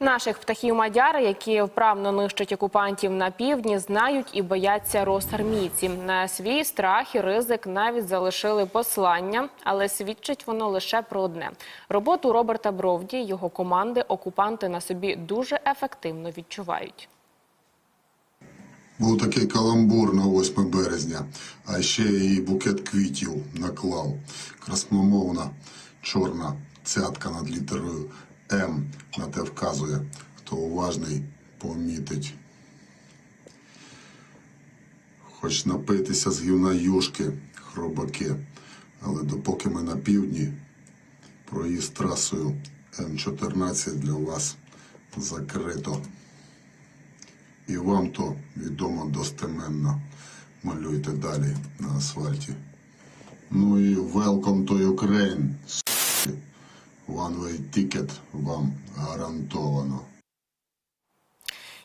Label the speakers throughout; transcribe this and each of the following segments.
Speaker 1: Наших птахів мадяри, які вправно нищать окупантів на півдні, знають і бояться росармійці. На свій страх і ризик навіть залишили послання, але свідчить воно лише про одне: роботу Роберта Бровді його команди окупанти на собі дуже ефективно відчувають.
Speaker 2: Був такий каламбур на 8 березня, а ще і букет квітів наклав. Красномовна чорна цятка над літерою М на те вказує. Хто уважний, помітить. Хоч напитися з гівна юшки, хробаки, але допоки ми на півдні, проїзд трасою М14 для вас закрито. І вам то відомо достеменно. Малюйте далі на асфальті. Ну і welcome to Ukraine. с**ки. One way ticket вам гарантовано.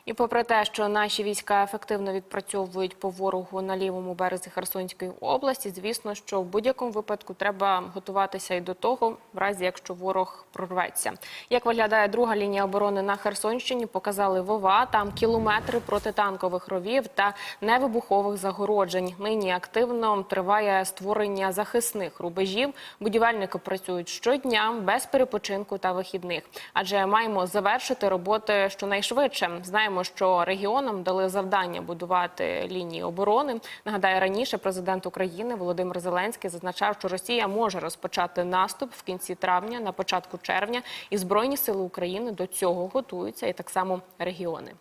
Speaker 1: І попри те, що наші війська ефективно відпрацьовують по ворогу на лівому березі Херсонської області, звісно, що в будь-якому випадку треба готуватися і до того, в разі якщо ворог прорветься. Як виглядає друга лінія оборони на Херсонщині, показали Вова. Там кілометри протитанкових ровів та невибухових загороджень. Нині активно триває створення захисних рубежів. Будівельники працюють щодня без перепочинку та вихідних, адже маємо завершити роботи щонайшвидше. Знаємо, що регіонам дали завдання будувати лінії оборони. Нагадаю, раніше президент України Володимир Зеленський зазначав, що Росія може розпочати наступ в кінці травня, на початку червня, і збройні сили України до цього готуються, і так само регіони.